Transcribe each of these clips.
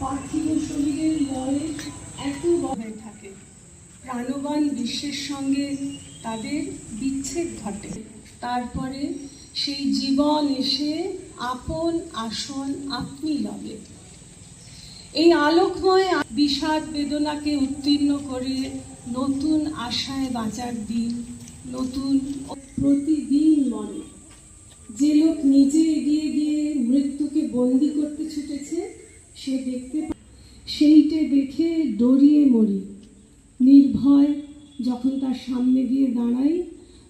পার্থিব শরীরের লয়ে এত হয়ে থাকে প্রাণবান বিশ্বের সঙ্গে তাদের বিচ্ছেদ ঘটে। তারপরে সেই জীবন এসে আপন আসন, আপনি লবে। এই আলোকময় বিষাদ বেদনাকে উত্তীর্ণ করে নতুন আশায় বাঁচার দিন নতুন প্রতিদিন নিজে এগিয়ে গিয়ে মৃত্যুকে বন্দি করতে ছুটেছে, সে দেখতে সেইটে দেখে ডরিয়ে মরি। নির্ভয় যখন তার সামনে গিয়ে দাঁড়াই,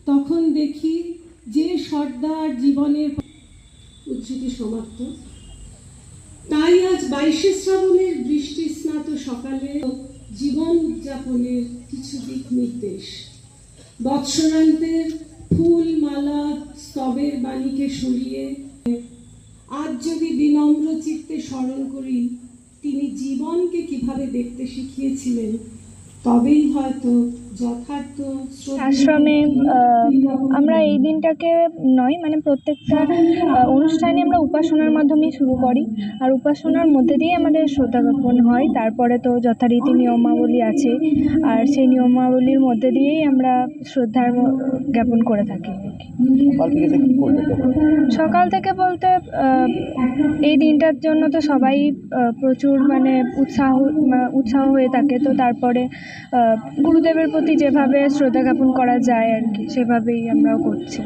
তখন দেখি যে সর্দার জীবনের উদ্ধৃতি সমাপ্ত। তাই আজ বাইশে শ্রাবণের বৃষ্টি স্নাত সকালে জীবন উদযাপনের কিছু দিক নির্দেশ। বৎসরান্তের ফুল মালা স্তবের বাণীকে সরিয়ে আজ যদি বিনম্র চিত্তে স্মরণ করি, তিনি জীবনকে কীভাবে দেখতে শিখিয়েছিলেন? তবেই হয়তো যথার্থ আশ্রমে আমরা এই দিনটাকে নয় মানে প্রত্যেকটা অনুষ্ঠানে আমরা উপাসনার মাধ্যমেই শুরু করি। আর উপাসনার মধ্যে দিয়ে আমাদের শ্রদ্ধা জ্ঞাপন হয়। তারপরে তো যথারীতি নিয়মাবলী আছে। আর সেই নিয়মাবলীর মধ্যে দিয়েই আমরা শ্রদ্ধার জ্ঞাপন করে থাকি। সকাল থেকে বলতে এই দিনটার জন্য তো সবাই প্রচুর মানে উৎসাহ মা- উৎসাহ হয়ে থাকে। তো তারপরে গুরুদেবের প্রতি যেভাবে শ্রদ্ধা জ্ঞাপন করা যায় আর কি, সেভাবেই আমরাও করছি।